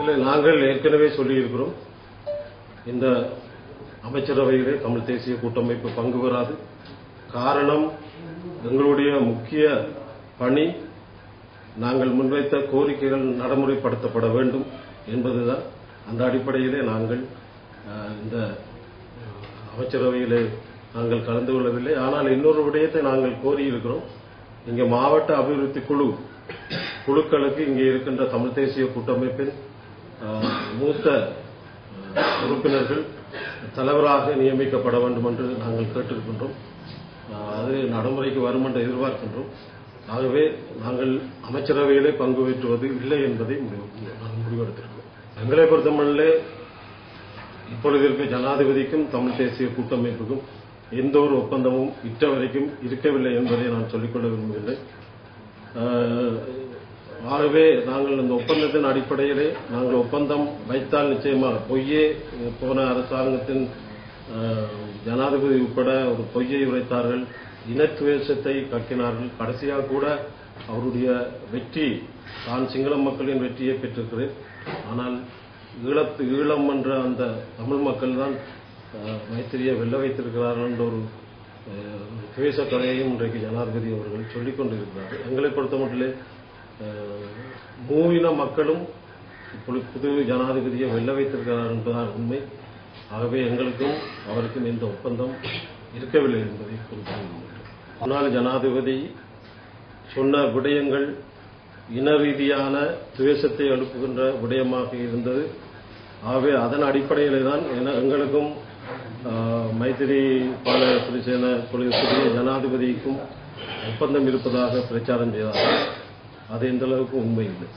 இல்லை நாங்கள் ஏற்கனவே சொல்லியிருக்கிறோம். இந்த அமைச்சரவையிலே தமிழ் தேசிய கூட்டமைப்பு பங்கு பெறாது. காரணம் எங்களுடைய முக்கிய பணி நாங்கள் முன்வைத்த கோரிக்கைகள் நடைமுறைப்படுத்தப்பட வேண்டும் என்பதுதான். அந்த அடிப்படையிலே நாங்கள் அஹ், இந்த அமைச்சரவையிலே நாங்கள் கலந்து கொள்ளவில்லை. ஆனால் இன்னொரு விடயத்தை நாங்கள் கோரியிருக்கிறோம். இங்கே மாவட்ட அபிவிருத்தி குழு குழுக்களுக்கு இங்கே இருக்கின்ற தமிழ் தேசிய கூட்டமைப்பின் மூத்த உறுப்பினர்கள் தலைவராக நியமிக்கப்பட வேண்டும் என்று நாங்கள் கேட்டிருக்கின்றோம். அது நடைமுறைக்கு வரும் என்று எதிர்பார்க்கின்றோம். ஆகவே நாங்கள் அமைச்சரவையிலே பங்கு பெற்றுவது இல்லை என்பதை நாங்கள் முடிவெடுத்திருக்கிறோம். எங்களை பொறுத்தமட்டிலே இப்பொழுது இருக்க ஜனாதிபதிக்கும் தமிழ் தேசிய கூட்டமைப்புக்கும் எந்த ஒரு ஒப்பந்தமும் இட்ட வரைக்கும் இருக்கவில்லை என்பதை நான் சொல்லிக்கொள்ள விரும்புகிறேன் ஆகவே நாங்கள் இந்த ஒப்பந்தத்தின் அடிப்படையிலே நாங்கள் ஒப்பந்தம் வைத்தால் நிச்சயமாக பொய்யே போன அரசாங்கத்தின் ஜனாதிபதி உட்பட ஒரு பொய்யை உரைத்தார்கள் இனத்துவேஷத்தை கக்கினார்கள் கடைசியாக கூட அவருடைய வெற்றி தான் சிங்கள மக்களின் வெற்றியை பெற்றிருக்கிறேன் ஆனால் ஈழத்து ஈழம் என்ற அந்த தமிழ் மக்கள் தான் மைத்திரியை வெல்ல வைத்திருக்கிறார்கள் என்ற ஒரு துவேச கதையையும் இன்றைக்கு ஜனாதிபதி அவர்கள் சொல்லிக் கொண்டிருக்கிறார் எங்களை பொறுத்த மட்டும் மூவின மக்களும் இப்பொழுது புது ஜனாதிபதியை வெல்ல வைத்திருக்கிறார் என்பதுதான் உண்மை. ஆகவே எங்களுக்கும் அவருக்கும் இந்த ஒப்பந்தம் இருக்கவில்லை என்பதை குறிப்பிடுகிறேன் முன்னாள் ஜனாதிபதி சொன்ன விடயங்கள் இன ரீதியான துவேஷத்தை எழுப்புகின்ற விடயமாக இருந்தது. ஆகவே அதன் அடிப்படையிலே தான் எங்களுக்கும் மைத்திரி பால சிறிசேன புதிய ஜனாதிபதிக்கும் ஒப்பந்தம் இருப்பதாக பிரச்சாரம் செய்தார்கள். அது எந்த அளவுக்கு உண்மை இல்லை.